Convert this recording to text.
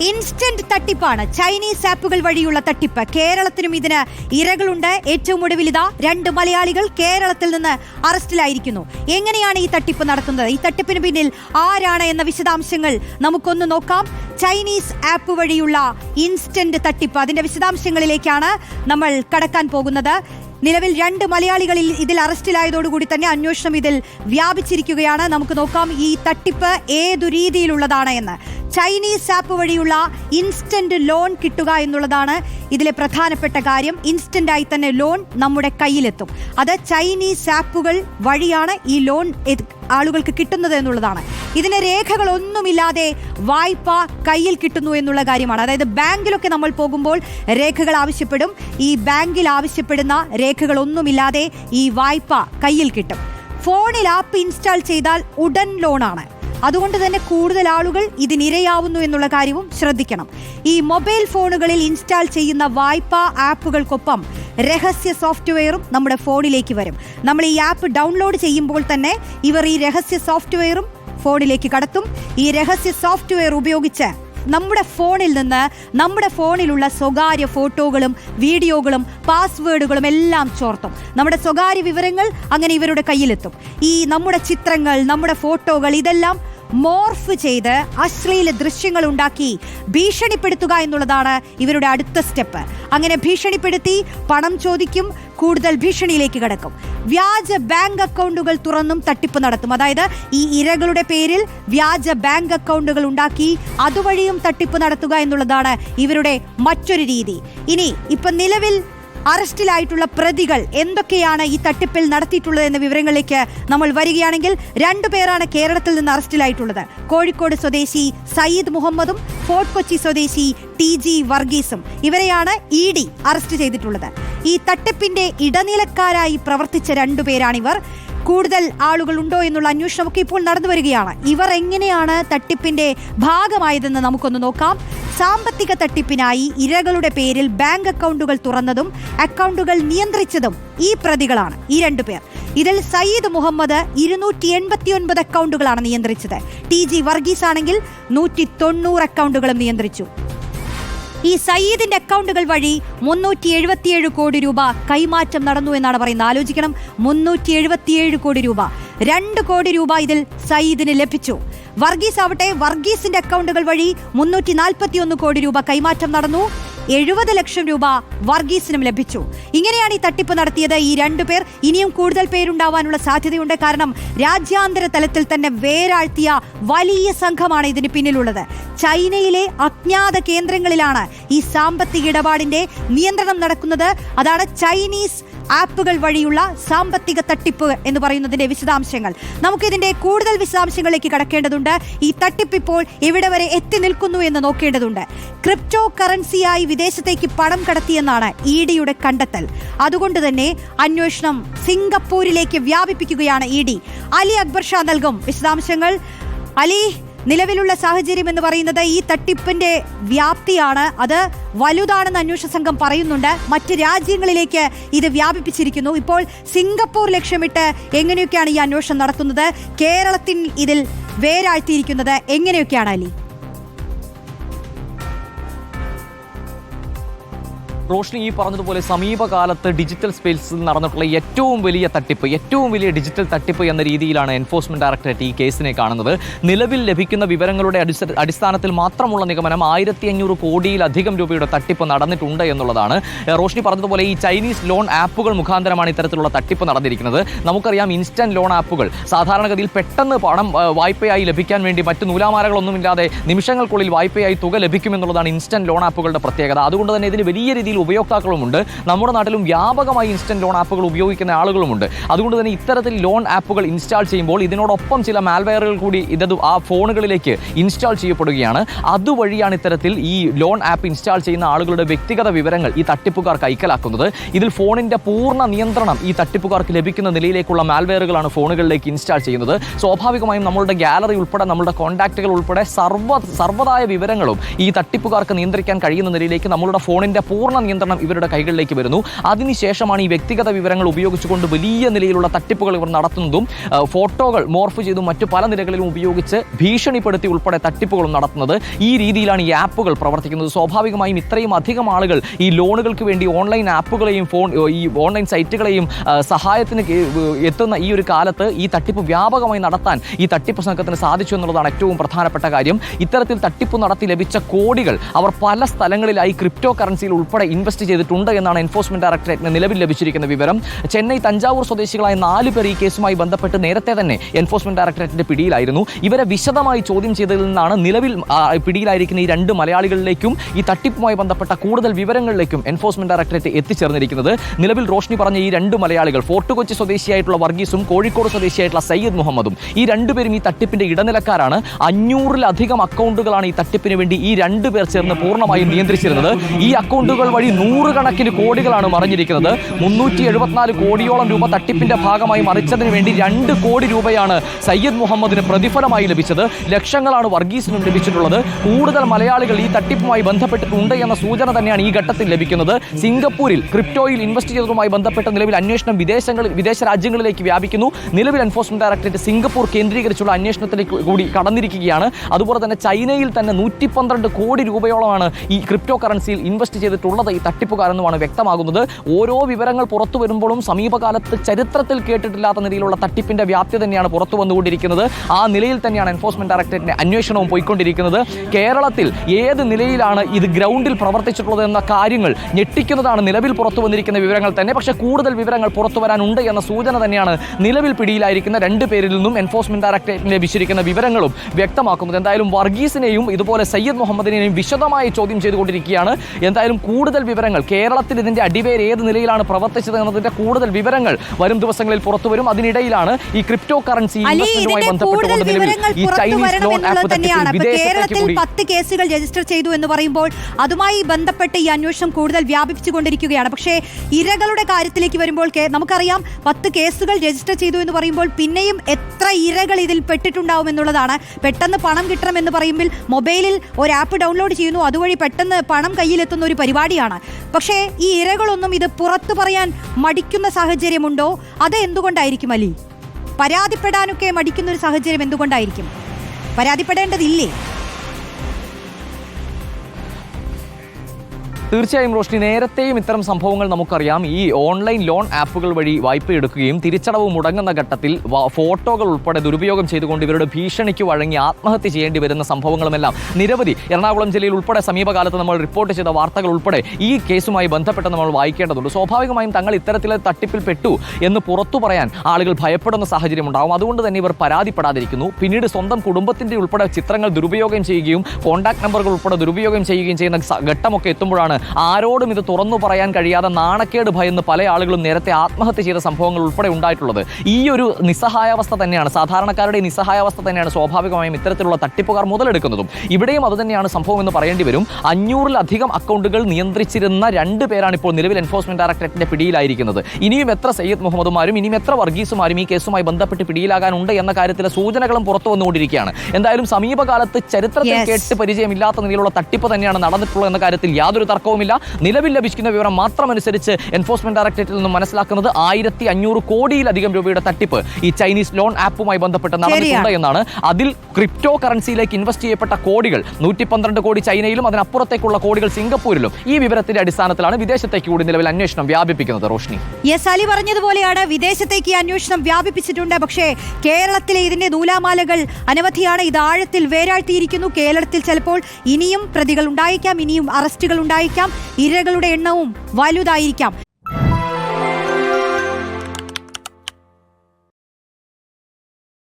Instant തട്ടിപ്പാണ്. Chinese ആപ്പുകൾ വഴിയുള്ള തട്ടിപ്പ്. കേരളത്തിനും ഇതിന് ഇരകളുണ്ട്. ഏറ്റവും ഒടുവിൽ ഇതാ രണ്ട് മലയാളികൾ കേരളത്തിൽ നിന്ന് അറസ്റ്റിലായിരിക്കുന്നു. എങ്ങനെയാണ് ഈ തട്ടിപ്പ് നടക്കുന്നത്? ഈ തട്ടിപ്പിന് പിന്നിൽ ആരാണ് എന്ന വിശദാംശങ്ങൾ നമുക്കൊന്ന് നോക്കാം. ചൈനീസ് ആപ്പ് വഴിയുള്ള ഇൻസ്റ്റന്റ് തട്ടിപ്പ്. അതിന്റെ വിശദാംശങ്ങളിലേക്കാണ് നമ്മൾ കടക്കാൻ പോകുന്നത്. നിലവിൽ രണ്ട് മലയാളികളിൽ ഇതിൽ അറസ്റ്റിലായതോടുകൂടി തന്നെ അന്വേഷണം ഇതിൽ വ്യാപിച്ചിരിക്കുകയാണ്. നമുക്ക് നോക്കാം ഈ തട്ടിപ്പ് ഏതു രീതിയിലുള്ളതാണ് എന്ന്. ചൈനീസ് ആപ്പ് വഴിയുള്ള ഇൻസ്റ്റന്റ് ലോൺ കിട്ടുക എന്നുള്ളതാണ് ഇതിലെ പ്രധാനപ്പെട്ട കാര്യം. ഇൻസ്റ്റന്റ് ആയി തന്നെ ലോൺ നമ്മുടെ കയ്യിലെത്തും. അത് ചൈനീസ് ആപ്പുകൾ വഴിയാണ് ഈ ലോൺ ആളുകൾക്ക് കിട്ടുന്നത് എന്നുള്ളതാണ്. ഇതിന് രേഖകളൊന്നുമില്ലാതെ വായ്പ കയ്യിൽ കിട്ടുന്നു എന്നുള്ള കാര്യമാണ്. അതായത് ബാങ്കിലൊക്കെ നമ്മൾ പോകുമ്പോൾ രേഖകൾ ആവശ്യപ്പെടും. ഈ ബാങ്കിൽ ആവശ്യപ്പെടുന്ന രേഖകളൊന്നുമില്ലാതെ ഈ വായ്പ കയ്യിൽ കിട്ടും. ഫോണിൽ ആപ്പ് ഇൻസ്റ്റാൾ ചെയ്താൽ ഉടൻ ലോണാണ്. അതുകൊണ്ട് തന്നെ കൂടുതൽ ആളുകൾ ഇതിനിരയാവുന്നു എന്നുള്ള കാര്യവും ശ്രദ്ധിക്കണം. ഈ മൊബൈൽ ഫോണുകളിൽ ഇൻസ്റ്റാൾ ചെയ്യുന്ന വായ്പാ ആപ്പുകൾക്കൊപ്പം രഹസ്യ സോഫ്റ്റ്വെയറും നമ്മുടെ ഫോണിലേക്ക് വരും. നമ്മൾ ഈ ആപ്പ് ഡൗൺലോഡ് ചെയ്യുമ്പോൾ തന്നെ ഇവർ ഈ രഹസ്യ സോഫ്റ്റ്വെയറും ഫോണിലേക്ക് കടത്തും. ഈ രഹസ്യ സോഫ്റ്റ്വെയർ ഉപയോഗിച്ച് നമ്മുടെ ഫോണിൽ നിന്ന് നമ്മുടെ ഫോണിലുള്ള സ്വകാര്യ ഫോട്ടോകളും വീഡിയോകളും പാസ്വേഡുകളും എല്ലാം ചോർത്തും. നമ്മുടെ സ്വകാര്യ വിവരങ്ങൾ അങ്ങനെ ഇവരുടെ കയ്യിലെത്തും. ഈ നമ്മുടെ ചിത്രങ്ങൾ നമ്മുടെ ഫോട്ടോകൾ ഇതെല്ലാം മോർഫ് ചെയ്ത് അശ്ലീല ദൃശ്യങ്ങൾ ഉണ്ടാക്കി ഭീഷണിപ്പെടുത്തുക എന്നുള്ളതാണ് ഇവരുടെ അടുത്ത സ്റ്റെപ്പ്. അങ്ങനെ ഭീഷണിപ്പെടുത്തി പണം ചോദിക്കും കൂടുതൽ ഭീഷണിയിലേക്ക് കടക്കും. വ്യാജ ബാങ്ക് അക്കൗണ്ടുകൾ തുറന്നും തട്ടിപ്പ് നടത്തും. അതായത് ഈ ഇരകളുടെ പേരിൽ വ്യാജ ബാങ്ക് അക്കൗണ്ടുകൾ ഉണ്ടാക്കി അതുവഴിയും തട്ടിപ്പ് നടത്തുക എന്നുള്ളതാണ് ഇവരുടെ മറ്റൊരു രീതി. ഇനി ഇപ്പൊ നിലവിൽ അറസ്റ്റിലായിട്ടുള്ള പ്രതികൾ എന്തൊക്കെയാണ് ഈ തട്ടിപ്പിൽ നടത്തിയിട്ടുള്ളത് എന്ന വിവരങ്ങളിലേക്ക് നമ്മൾ വരികയാണെങ്കിൽ രണ്ടു പേരാണ് കേരളത്തിൽ നിന്ന് അറസ്റ്റിലായിട്ടുള്ളത്. കോഴിക്കോട് സ്വദേശി സയ്യിദ് മുഹമ്മദും ഫോർട്ട് കൊച്ചി സ്വദേശി ടി ജി വർഗീസും. ഇവരെയാണ് ഇ ഡി അറസ്റ്റ് ചെയ്തിട്ടുള്ളത്. ഈ തട്ടിപ്പിന്റെ ഇടനിലക്കാരായി പ്രവർത്തിച്ച രണ്ടുപേരാണിവർ കൂടുതൽ ആളുകൾ ഉണ്ടോ എന്നുള്ള അന്വേഷണമൊക്കെ ഇപ്പോൾ നടന്നു വരികയാണ്. ഇവർ എങ്ങനെയാണ് തട്ടിപ്പിന്റെ ഭാഗമായതെന്ന് നമുക്കൊന്ന് നോക്കാം. സാമ്പത്തിക തട്ടിപ്പിനായി ഇരകളുടെ പേരിൽ ബാങ്ക് അക്കൗണ്ടുകൾ തുറന്നതും അക്കൗണ്ടുകൾ നിയന്ത്രിച്ചതും ഈ പ്രതികളാണ് ഈ രണ്ടുപേർ ഇതിൽ സയ്യിദ് മുഹമ്മദ് ഇരുന്നൂറ്റി എൺപത്തി ഒൻപത് അക്കൗണ്ടുകളാണ് നിയന്ത്രിച്ചത്. ടി ജി വർഗീസ് ആണെങ്കിൽ നൂറ്റി തൊണ്ണൂറ് അക്കൗണ്ടുകളും നിയന്ത്രിച്ചു. ഈ സയ്യിദിന്റെ അക്കൗണ്ടുകൾ വഴി മുന്നൂറ്റി എഴുപത്തിയേഴ് കോടി രൂപ കൈമാറ്റം നടന്നു എന്നാണ് പറയുന്നത്. ആലോചിക്കണം. മുന്നൂറ്റി എഴുപത്തിയേഴ് കോടി രൂപ. രണ്ട് കോടി രൂപ ഇതിൽ സയ്യിദിന് ലഭിച്ചു. വർഗീസ് ആവട്ടെ വർഗീസിന്റെ അക്കൗണ്ടുകൾ വഴി മുന്നൂറ്റി നാൽപ്പത്തി ഒന്ന് കോടി രൂപ കൈമാറ്റം നടന്നു. എഴുപത് ലക്ഷം രൂപ വർഗീസിനും ലഭിച്ചു. ഇങ്ങനെയാണ് ഈ തട്ടിപ്പ് നടത്തിയത്. ഈ രണ്ടുപേർ ഇനിയും കൂടുതൽ പേരുണ്ടാവാനുള്ള സാധ്യതയുണ്ട്. കാരണം രാജ്യാന്തര തലത്തിൽ തന്നെ വേരാഴ്ത്തിയ വലിയ സംഘമാണ് ഇതിന് പിന്നിലുള്ളത്. ചൈനയിലെ അജ്ഞാത കേന്ദ്രങ്ങളിലാണ് ഈ സാമ്പത്തിക ഇടപാടിന്റെ നിയന്ത്രണം നടക്കുന്നത്. അതാണ് ചൈനീസ് ആപ്പുകൾ വഴിയുള്ള സാമ്പത്തിക തട്ടിപ്പ് എന്ന് പറയുന്നതിന്റെ വിശദാംശങ്ങൾ. നമുക്കിതിന്റെ കൂടുതൽ വിശദാംശങ്ങളിലേക്ക് കടക്കേണ്ടതുണ്ട്. ഈ തട്ടിപ്പ് ഇപ്പോൾ എവിടെ വരെ എത്തി നിൽക്കുന്നു എന്ന് നോക്കേണ്ടതുണ്ട്. ക്രിപ്റ്റോ കറൻസിയായി വിദേശത്തേക്ക് പണം കടത്തിയെന്നാണ് ഇ ഡിയുടെ കണ്ടെത്തൽ. അതുകൊണ്ട് തന്നെ അന്വേഷണം സിംഗപ്പൂരിലേക്ക് വ്യാപിപ്പിക്കുകയാണ് ഇ ഡി. അലി അക്ബർ ഷാ നൽകും വിശദാംശങ്ങൾ. അലി നിലവിലുള്ള സാഹചര്യം എന്ന് പറയുന്നത് ഈ തട്ടിപ്പിന്റെ വ്യാപ്തിയാണ്. അത് വലുതാണെന്ന് അന്വേഷണ സംഘം പറയുന്നുണ്ട്. മറ്റ് രാജ്യങ്ങളിലേക്ക് ഇത് വ്യാപിപ്പിച്ചിരിക്കുന്നു. ഇപ്പോൾ സിംഗപ്പൂർ ലക്ഷ്യമിട്ട് എങ്ങനെയൊക്കെയാണ് ഈ അന്വേഷണം നടത്തുന്നത്? കേരളത്തിൽ ഇതിൽ വേരാഴ്ത്തിയിരിക്കുന്നത് എങ്ങനെയൊക്കെയാണ് അലി? റോഷ്നി ഈ പറഞ്ഞതുപോലെ സമീപകാലത്ത് ഡിജിറ്റൽ സ്പേസിൽ നടന്നിട്ടുള്ള ഏറ്റവും വലിയ തട്ടിപ്പ് ഏറ്റവും വലിയ ഡിജിറ്റൽ തട്ടിപ്പ് എന്ന രീതിയിലാണ് എൻഫോഴ്സ്മെന്റ് ഡയറക്ടറേറ്റ് ഈ കേസിനെ കാണുന്നത്. നിലവിൽ ലഭിക്കുന്ന വിവരങ്ങളുടെ അടിസ്ഥ- അടിസ്ഥാനത്തിൽ മാത്രമുള്ള നിഗമനം ആയിരത്തി അഞ്ഞൂറ് കോടിയിലധികം രൂപയുടെ തട്ടിപ്പ് നടന്നിട്ടുണ്ട് എന്നുള്ളതാണ്. റോഷ്നി പറഞ്ഞതുപോലെ ഈ ചൈനീസ് ലോൺ ആപ്പുകൾ മുഖാന്തരമാണ് ഇത്തരത്തിലുള്ള തട്ടിപ്പ് നടന്നിരിക്കുന്നത്. നമുക്കറിയാം ഇൻസ്റ്റന്റ് ലോൺ ആപ്പുകൾ സാധാരണഗതിയിൽ പെട്ടെന്ന് പണം വായ്പയായി ലഭിക്കാൻ വേണ്ടി മറ്റ് നൂലാമാലകളൊന്നുമില്ലാതെ നിമിഷങ്ങൾക്കുള്ളിൽ വായ്പയായി തുക ലഭിക്കുമെന്നുള്ളതാണ് ഇൻസ്റ്റന്റ് ലോൺ ആപ്പുകളുടെ പ്രത്യേകത. അതുകൊണ്ട് തന്നെ ഇതിന് വലിയ രീതിയിൽ ഉപയോക്താക്കളുമുണ്ട്. നമ്മുടെ നാട്ടിലും വ്യാപകമായി ഇൻസ്റ്റന്റ് ലോൺ ആപ്പുകൾ ഉപയോഗിക്കുന്ന ആളുകളുമുണ്ട്. അതുകൊണ്ട് തന്നെ ഇത്തരത്തിൽ ലോൺ ആപ്പുകൾ ഇൻസ്റ്റാൾ ചെയ്യുമ്പോൾ ഇതിനോടൊപ്പം ചില മാൽവെയറുകൾ കൂടി ഇതത് ആ ഫോണുകളിലേക്ക് ഇൻസ്റ്റാൾ ചെയ്യപ്പെടുകയാണ്. അതുവഴിയാണ് ഇത്തരത്തിൽ ഈ ലോൺ ആപ്പ് ഇൻസ്റ്റാൾ ചെയ്യുന്ന ആളുകളുടെ വ്യക്തിഗത വിവരങ്ങൾ ഈ തട്ടിപ്പുകാർ കൈക്കലാക്കുന്നത് ഇതിൽ ഫോണിന്റെ പൂർണ നിയന്ത്രണം ഈ തട്ടിപ്പുകാർക്ക് ലഭിക്കുന്ന നിലയിലേക്കുള്ള മാൽവെയറുകളാണ് ഫോണുകളിലേക്ക് ഇൻസ്റ്റാൾ ചെയ്യുന്നത്. സ്വാഭാവികമായും നമ്മളുടെ ഗാലറി ഉൾപ്പെടെ നമ്മളുടെ കോൺടാക്റ്റുകൾ ഉൾപ്പെടെ സർവ സർവതായ വിവരങ്ങളും ഈ തട്ടിപ്പുകാർക്ക് നിയന്ത്രിക്കാൻ കഴിയുന്ന നിലയിലേക്ക് നമ്മളുടെ ഫോണിന്റെ പൂർണ നിയന്ത്രണം ഇവരുടെ കൈകളിലേക്ക് വരുന്നു. അതിനുശേഷമാണ് ഈ വ്യക്തിഗത വിവരങ്ങൾ ഉപയോഗിച്ചുകൊണ്ട് വലിയ നിലയിലുള്ള തട്ടിപ്പുകൾ ഇവർ നടത്തുന്നതും ഫോട്ടോകൾ മോർഫ് ചെയ്തും മറ്റു പല നിലകളിലും ഉപയോഗിച്ച് ഭീഷണിപ്പെടുത്തി ഉൾപ്പെടെ തട്ടിപ്പുകളും നടത്തുന്നത് ഈ രീതിയിലാണ് ഈ ആപ്പുകൾ പ്രവർത്തിക്കുന്നത്. സ്വാഭാവികമായും ഇത്രയും അധികം ആളുകൾ ഈ ലോണുകൾക്ക് വേണ്ടി ഓൺലൈൻ ആപ്പുകളെയും ഫോൺ ഈ ഓൺലൈൻ സൈറ്റുകളെയും സഹായത്തിന് എത്തുന്ന ഈ ഒരു കാലത്ത് ഈ തട്ടിപ്പ് വ്യാപകമായി നടത്താൻ ഈ തട്ടിപ്പ് സംഘത്തിന് സാധിച്ചു എന്നുള്ളതാണ് ഏറ്റവും പ്രധാനപ്പെട്ട കാര്യം. ഇത്തരത്തിൽ തട്ടിപ്പ് നടത്തി ലഭിച്ച കോടികൾ അവർ പല സ്ഥലങ്ങളിലായി ക്രിപ്റ്റോ കറൻസിയിൽ ഉൾപ്പെടെ ഇൻവെസ്റ്റ് ചെയ്തിട്ടുണ്ട് എന്നാണ് എൻഫോഴ്സ്മെന്റ് ഡയറക്ടറേറ്റിന് നിലവിൽ ലഭിച്ചിരിക്കുന്ന വിവരം. ചെന്നൈ തഞ്ചാവൂർ സ്വദേശികളായ നാല് പേർ ഈ കേസുമായി ബന്ധപ്പെട്ട് നേരത്തെ തന്നെ എൻഫോഴ്സ്മെന്റ് ഡയറക്ടറേറ്റിന്റെ പിടിയിലായിരുന്നു. ഇവരെ വിശദമായി ചോദ്യം ചെയ്തതിൽ നിന്നാണ് നിലവിൽ പിടിയിലായിരിക്കുന്ന ഈ രണ്ട് മലയാളികളിലേക്കും ഈ തട്ടിപ്പുമായി ബന്ധപ്പെട്ട കൂടുതൽ വിവരങ്ങളിലേക്കും എൻഫോഴ്സ്മെന്റ് ഡയറക്ടറേറ്റ് എത്തിച്ചേർന്നിരിക്കുന്നത്. നിലവിൽ റോഷ്നി പറഞ്ഞ ഈ രണ്ട് മലയാളികൾ ഫോർട്ട് കൊച്ചി സ്വദേശിയായിട്ടുള്ള വർഗീസും കോഴിക്കോട് സ്വദേശിയായിട്ടുള്ള സയ്യിദ് മുഹമ്മദും ഈ രണ്ടുപേരും ഈ തട്ടിപ്പിന്റെ ഇടനിലക്കാരാണ്. അഞ്ഞൂറിലധികം അക്കൗണ്ടുകളാണ് ഈ തട്ടിപ്പിന് വേണ്ടി ഈ രണ്ടുപേർ ചേർന്ന് പൂർണമായും നിയന്ത്രിച്ചിരുന്നത്. ഈ അക്കൗണ്ടുകൾ വഴി നൂറുകണക്കിന് കോടികളാണ് മറിഞ്ഞിരിക്കുന്നത്. മുന്നൂറ്റി എഴുപത്തിനാല് കോടിയോളം രൂപ തട്ടിപ്പിന്റെ ഭാഗമായി മറിച്ചതിന് വേണ്ടി രണ്ട് കോടി രൂപയാണ് സയ്യിദ് മുഹമ്മദിന് പ്രതിഫലമായി ലഭിച്ചത്. ലക്ഷങ്ങളാണ് വർഗീസിനും ലഭിച്ചിട്ടുള്ളത്. കൂടുതൽ മലയാളികൾ ഈ തട്ടിപ്പുമായി ബന്ധപ്പെട്ടിട്ടുണ്ട് എന്ന സൂചന തന്നെയാണ് ഈ ഘട്ടത്തിൽ ലഭിക്കുന്നത്. സിംഗപ്പൂരിൽ ക്രിപ്റ്റോയിൽ ഇൻവെസ്റ്റ് ചെയ്തതുമായി ബന്ധപ്പെട്ട നിലവിൽ അന്വേഷണം വിദേശങ്ങളിൽ വിദേശ രാജ്യങ്ങളിലേക്ക് വ്യാപിക്കുന്നു. നിലവിൽ എൻഫോഴ്സ്മെന്റ് ഡയറക്ടറേറ്റ് സിംഗപ്പൂർ കേന്ദ്രീകരിച്ചുള്ള അന്വേഷണത്തിലേക്ക് കൂടി കടന്നിരിക്കുകയാണ്. അതുപോലെ തന്നെ ചൈനയിൽ തന്നെ നൂറ്റി കോടി രൂപയോളമാണ് ഈ ക്രിപ്റ്റോ കറൻസിയിൽ ഇൻവെസ്റ്റ് ചെയ്തിട്ടുള്ളത് ഈ തട്ടിപ്പുകാരെന്നുമാണ് വ്യക്തമാകുന്നത്. ഓരോ വിവരങ്ങൾ പുറത്തു വരുമ്പോഴും സമീപകാലത്ത് ചരിത്രത്തിൽ കേട്ടിട്ടില്ലാത്ത നിലയിലുള്ള തട്ടിപ്പിന്റെ വ്യാപ്തി തന്നെയാണ് പുറത്തു വന്നുകൊണ്ടിരിക്കുന്നത്. ആ നിലയിൽ തന്നെയാണ് എൻഫോഴ്സ്മെന്റ് ഡയറക്ടറേറ്റിന്റെ അന്വേഷണവും പോയിക്കൊണ്ടിരിക്കുന്നത്. കേരളത്തിൽ ഏത് നിലയിലാണ് ഇത് ഗ്രൗണ്ടിൽ പ്രവർത്തിച്ചിട്ടുള്ളത് എന്ന കാര്യങ്ങൾ ഞെട്ടിക്കുന്നതാണ് നിലവിൽ പുറത്തു വന്നിരിക്കുന്ന വിവരങ്ങൾ തന്നെ. പക്ഷേ കൂടുതൽ വിവരങ്ങൾ പുറത്തു വരാനുണ്ട് എന്ന സൂചന തന്നെയാണ് നിലവിൽ പിടിയിലായിരിക്കുന്ന രണ്ട് പേരിൽ നിന്നും എൻഫോഴ്സ്മെന്റ് ഡയറക്ടറേറ്റിന് ലഭിച്ചിരിക്കുന്ന വിവരങ്ങളും വ്യക്തമാക്കുന്നത്. എന്തായാലും വർഗീസിനെയും ഇതുപോലെ സയ്യദ് മുഹമ്മദിനെയും വിശദമായി ചോദ്യം ചെയ്തുകൊണ്ടിരിക്കുകയാണ്. എന്തായാലും കൂടുതൽ വിവരങ്ങൾ. കേരളത്തിൽ ഇതിന്റെ അടിവേര് ഏത് നിലയിലാണ് പ്രവർത്തിച്ചത് എന്നതിന്റെ കൂടുതൽ വിവരങ്ങൾ വരും ദിവസങ്ങളിൽ പുറത്തുവരും. അതിനിടയിലാണ് ഈ ക്രിപ്റ്റോ കറൻസി ഇൻവെസ്റ്റ്മെന്റുമായി ഇതിന്റെ കൂടുതൽ ബന്ധപ്പെട്ടുകൊണ്ട് നിലവിൽ വിവരങ്ങൾ ഈ ചൈനീസ് ലോൺ ആപ്പ് തന്നെയാണ്. കേരളത്തിൽ പത്ത് കേസുകൾ രജിസ്റ്റർ ചെയ്തു എന്ന് പറയുമ്പോൾ അതുമായി ബന്ധപ്പെട്ട് ഈ അന്വേഷണം കൂടുതൽ വ്യാപിപ്പിച്ചുകൊണ്ടിരിക്കുകയാണ് പക്ഷേ ഇരകളുടെ കാര്യത്തിലേക്ക് വരുമ്പോൾ നമുക്കറിയാം പത്ത് കേസുകൾ രജിസ്റ്റർ ചെയ്തു എന്ന് പറയുമ്പോൾ പിന്നെയും എത്ര ഇരകൾ ഇതിൽ പെട്ടിട്ടുണ്ടാവും എന്നുള്ളതാണ്. പെട്ടെന്ന് പണം കിട്ടണം എന്ന് പറയുമ്പോൾ മൊബൈലിൽ ഒരു ആപ്പ് ഡൗൺലോഡ് ചെയ്യുന്നു. അതുവഴി പെട്ടെന്ന് പണം കയ്യിലെത്തുന്ന ഒരു പരിപാടിയാണ്. പക്ഷേ ഈ ഇരകളൊന്നും ഇത് പുറത്തു പറയാൻ മടിക്കുന്ന സാഹചര്യമുണ്ടോ? അത് എന്തുകൊണ്ടായിരിക്കും അലി? പരാതിപ്പെടാനൊക്കെ മടിക്കുന്ന ഒരു സാഹചര്യം എന്തുകൊണ്ടായിരിക്കും? പരാതിപ്പെടേണ്ടതില്ലേ? തീർച്ചയായും റോഷ്നി നേരത്തെയും ഇത്തരം സംഭവങ്ങൾ നമുക്കറിയാം. ഈ ഓൺലൈൻ ലോൺ ആപ്പുകൾ വഴി വായ്പ എടുക്കുകയും തിരിച്ചടവ് മുടങ്ങുന്ന ഘട്ടത്തിൽ ഫോട്ടോകൾ ഉൾപ്പെടെ ദുരുപയോഗം ചെയ്തുകൊണ്ട് ഇവരുടെ ഭീഷണിക്ക് വഴങ്ങി ആത്മഹത്യ ചെയ്യേണ്ടി വരുന്ന സംഭവങ്ങളുമെല്ലാം നിരവധി. എറണാകുളം ജില്ലയിൽ ഉൾപ്പെടെ സമീപകാലത്ത് നമ്മൾ റിപ്പോർട്ട് ചെയ്ത വാർത്തകൾ ഉൾപ്പെടെ ഈ കേസുമായി ബന്ധപ്പെട്ട് നമ്മൾ വായിക്കേണ്ടതുണ്ട്. സ്വാഭാവികമായും തങ്ങൾ ഇത്തരത്തിലെ തട്ടിപ്പിൽ പെട്ടു എന്ന് പുറത്തു പറയാൻ ആളുകൾ ഭയപ്പെടുന്ന സാഹചര്യം ഉണ്ടാകും അതുകൊണ്ട് തന്നെ ഇവർ പരാതിപ്പെടാതിരിക്കുന്നു. പിന്നീട് സ്വന്തം കുടുംബത്തിന്റെ ഉൾപ്പെടെ ചിത്രങ്ങൾ ദുരുപയോഗം ചെയ്യുകയും കോൺടാക്ട് നമ്പറുകൾ ഉൾപ്പെടെ ദുരുപയോഗം ചെയ്യുകയും ചെയ്യുന്ന ഘട്ടമൊക്കെ എത്തുമ്പോഴാണ് ആരോടും ഇത് തുറന്നു പറയാൻ കഴിയാതെ നാണക്കേട് ഭയന്ന് പല ആളുകളും നേരത്തെ ആത്മഹത്യ ചെയ്ത സംഭവങ്ങൾ ഉൾപ്പെടെ ഉണ്ടായിട്ടുള്ളത്. ഈ ഒരു നിസ്സഹായാവസ്ഥ തന്നെയാണ് സാധാരണക്കാരുടെ നിസ്സഹായാവസ്ഥ തന്നെയാണ് സ്വാഭാവികമായും ഇത്തരത്തിലുള്ള തട്ടിപ്പുകാർ മുതലെടുക്കുന്നതും. ഇവിടെയും അതുതന്നെയാണ് സംഭവം എന്ന് പറയേണ്ടി വരും. അഞ്ഞൂറിലധികം അക്കൗണ്ടുകൾ നിയന്ത്രിച്ചിരുന്ന രണ്ട് പേരാണ് ഇപ്പോൾ നിലവിൽ എൻഫോഴ്സ്മെന്റ് ഡയറക്ടറേറ്റിന്റെ പിടിയിലായിരിക്കുന്നത്. ഇനിയും എത്ര സയ്യിദ് മുഹമ്മദുമാരും ഇനിയും എത്ര വർഗീസുമാരും ഈ കേസുമായി ബന്ധപ്പെട്ട് പിടിയിലാകാനുണ്ട് എന്ന കാര്യത്തിലെ സൂചനകളും പുറത്തു വന്നുകൊണ്ടിരിക്കുകയാണ്. എന്തായാലും സമീപകാലത്ത് ചരിത്രത്തിൽ കേട്ട് പരിചയമില്ലാത്ത നിലയിലുള്ള തട്ടിപ്പ് തന്നെയാണ് നടന്നിട്ടുള്ളത് എന്ന കാര്യത്തിൽ യാതൊരു തർക്കവുമില്ല. നിലവിൽ ലഭിക്കുന്ന വിവരം മാത്രം അനുസരിച്ച് എൻഫോഴ്സ്മെന്റ് ഡയറക്ടറേറ്റിൽ നിന്നും മനസ്സിലാക്കുന്നത് ആയിരത്തി അഞ്ഞൂറ് കോടിയിലധികം രൂപയുടെ തട്ടിപ്പ് ഈ ചൈനീസ് ലോൺ ആപ്പുമായി ബന്ധപ്പെട്ട് നടന്നിട്ടുണ്ട് എന്നാണ്. അതിൽ ക്രിപ്റ്റോ കറൻസിയിലേക്ക് ഇൻവെസ്റ്റ് ചെയ്യപ്പെട്ട കോടികൾ നൂറ്റി പന്ത്രണ്ട് കോടി ചൈനയിലും അതിനപ്പുറത്തേക്കുള്ള കോടികൾ സിംഗപ്പൂരിലും. ഈ വിവരത്തിന്റെ അടിസ്ഥാനത്തിലാണ് വിദേശത്തേക്ക് കൂടി നിലവിൽ അന്വേഷണം വ്യാപിപ്പിക്കുന്നത് റോഷ്നി. യെസ് അലി പറഞ്ഞതുപോലെയാണ് വിദേശത്തേക്ക് ഈ അന്വേഷണം വ്യാപിപ്പിച്ചിട്ടുണ്ട്. പക്ഷേ കേരളത്തിലെ ഇതിന്റെ നൂലാമാലകൾ അനവധിയാണ്. ഇത് ആഴത്തിൽ വേരാഴ്ത്തിയിരിക്കുന്നു. കേരളത്തിൽ ചിലപ്പോൾ ഇനിയും പ്രതികൾ ഉണ്ടായേക്കാം ഇനിയും അറസ്റ്റുകൾ ഉണ്ടായേക്കാം ഇരകളുടെ എണ്ണവും വലുതായിരിക്കാം.